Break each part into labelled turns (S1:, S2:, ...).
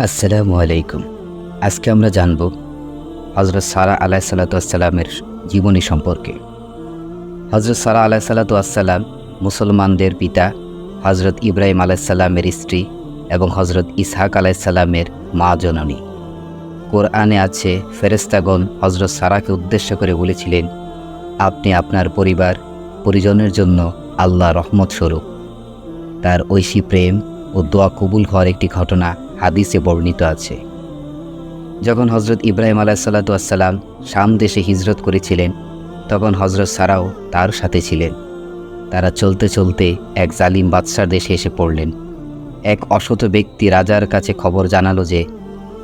S1: আসসালামু আলাইকুম। আজকে আমরা জানব হজরত সারা আলাহ সাল্লাতামের জীবনী সম্পর্কে। হজরত সারা আলাহ সাল্লাতাম মুসলমানদের পিতা হজরত ইব্রাহিম আলাইসাল্লামের স্ত্রী এবং হজরত ইসহাক আলাইসাল্লামের মা জননী। কোরআনে আছে ফেরেস্তাগণ হজরত সারাকে উদ্দেশ্য করে বলেছিলেন, আপনি আপনার পরিবার, পরিজনের জন্য আল্লাহ রহমত স্বরূপ। তার ঐশী প্রেম ও দোয়া কবুল হওয়ার একটি ঘটনা হাদিসে বর্ণিত আছে। যখন হজরত ইব্রাহিম আলাহিসাল্লাতুয়াসাল্লাম শাম দেশে হিজরত করেছিলেন, তখন হজরত সারাও তার সাথে ছিলেন। তারা চলতে চলতে এক জালিম বাদশার দেশে এসে পড়লেন। এক অসত ব্যক্তি রাজার কাছে খবর জানালো যে,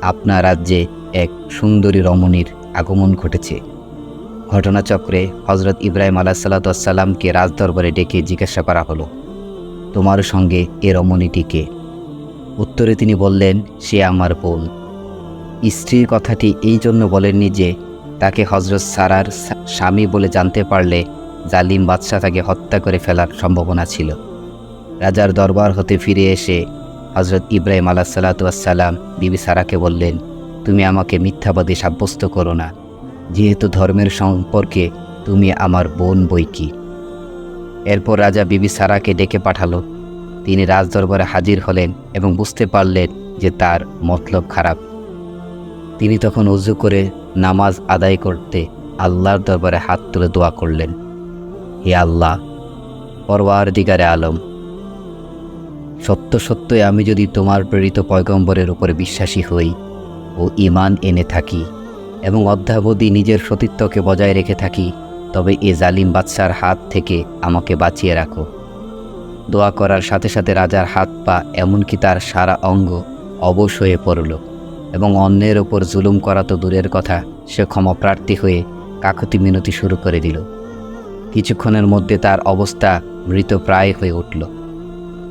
S1: আপনার রাজ্যে এক সুন্দরী রমণীর আগমন ঘটেছে। ঘটনাচক্রে হজরত ইব্রাহিম আলাহিসাল্লাতুয়াসাল্লামকে রাজদরবারে ডেকে জিজ্ঞাসা করা হলো, তোমার সঙ্গে এ রমণীটিকে উত্তরে তিনি বললেন, সে আমার বোন। স্ত্রীর কথাটি এই জন্য বলেননি যে তাকে হজরত সারার স্বামী বলে জানতে পারলে জালিম বাদশাহ তাকে হত্যা করে ফেলার সম্ভাবনা ছিল। রাজার দরবার হতে ফিরে এসে হজরত ইব্রাহিম আলাহ সাল্লাতাম বিবি সারাকে বললেন, তুমি আমাকে মিথ্যাবাদী সাব্যস্ত করো না। যেহেতু ধর্মের সম্পর্কে তুমি আমার বোন বই কি এরপর রাজা বিবি সারাকে ডেকে পাঠালো। তিনি রাজদরবারে হাজির হলেন এবং বুঝতে পারলেন যে তার মতলব খারাপ। তিনি তখন উজু করে নামাজ আদায় করতে আল্লাহর দরবারে হাত তুলে দোয়া করলেন, হে আল্লাহ পরওয়ার দিগারে আলম, সত্য সত্যই আমি যদি তোমার প্রেরিত পয়গম্বরের উপরে বিশ্বাসী হই ও ইমান এনে থাকি এবং অধ্যাবধি নিজের সতীত্বকে বজায় রেখে থাকি, তবে এ জালিম বাদশার হাত থেকে আমাকে বাঁচিয়ে রাখো। দোয়া করার সাথে সাথে রাজার হাত পা এমনকি তার সারা অঙ্গ অবশ হয়ে পড়ল এবং অন্যের ওপর জুলুম করা তো দূরের কথা, সে ক্ষমাপ্রার্থী হয়ে কাকতি মিনতি শুরু করে দিল। কিছুক্ষণের মধ্যে তার অবস্থা মৃতপ্রায় হয়ে উঠল।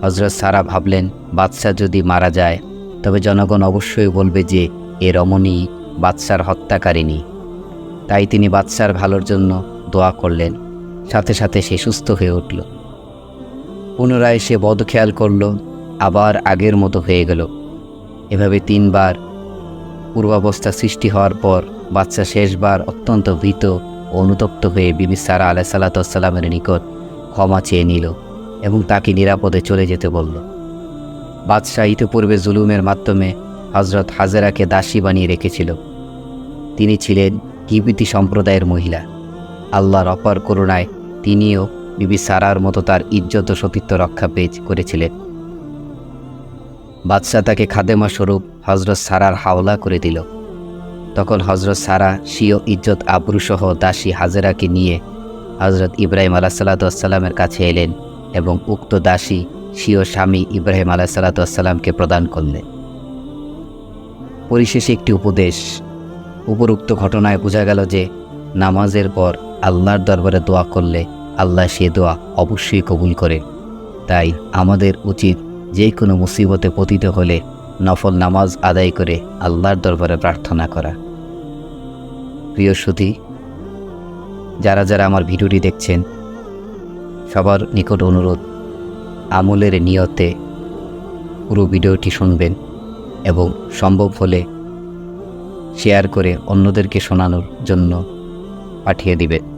S1: হজরত সারা ভাবলেন, বাদশাহ যদি মারা যায়, তবে জনগণ অবশ্যই বলবে যে, এ রমণী বাদশার হত্যাকারিণী। তাই তিনি বাদশার ভালোর জন্য দোয়া করলেন। সাথে সাথে সে সুস্থ হয়ে উঠল। পুনরায় সে বদ খেয়াল করল, আবার আগের মতো হয়ে গেল। এভাবে তিনবার পূর্বাবস্থা সৃষ্টি হওয়ার পর বাচ্চা শেষবার অত্যন্ত ভীত ও অনুতপ্ত হয়ে বিবি সারা আলাহ সাল্লাতামের নিকট ক্ষমা চেয়ে নিল এবং তাকে নিরাপদে চলে যেতে বলল। বাদশাহ ইতিপূর্বে জুলুমের মাধ্যমে হজরত হাজেরাকে দাসী বানিয়ে রেখেছিল। তিনি ছিলেন কিবিতি সম্প্রদায়ের মহিলা। আল্লাহর অপার করুণায় তিনিও বিবি সারার মতো তার ইজ্জত ও সতীত্ব রক্ষা পেজ করেছিলেন। বাদশাহ তাকে খাদেমা স্বরূপ হজরত সারার হাওলা করে দিল। তখন হজরত সারা স্বীয় ইজ্জত আবরুসহ দাসী হাজেরাকে নিয়ে হজরত ইব্রাহিম আলাহ কাছে এলেন এবং উক্ত দাসী স্বীয় স্বামী ইব্রাহিম আলাহ প্রদান করলেন। পরিশেষে একটি উপদেশ, উপরোক্ত ঘটনায় বোঝা গেল যে নামাজের পর আল্লাহর দরবারে দোয়া করলে আল্লাহ সে দোয়া অবশ্যই কবুল করে তাই আমাদের উচিত যে কোনো মুসিবতে পতিত হলে নফল নামাজ আদায় করে আল্লাহর দরবারে প্রার্থনা করা। প্রিয় সুধী যারা যারা আমার ভিডিওটি দেখছেন, সবার নিকট অনুরোধ, আমলের নিয়তে পুরো ভিডিওটি শুনবেন এবং সম্ভব হলে শেয়ার করে অন্যদেরকে শোনানোর জন্য পাঠিয়ে দিবেন।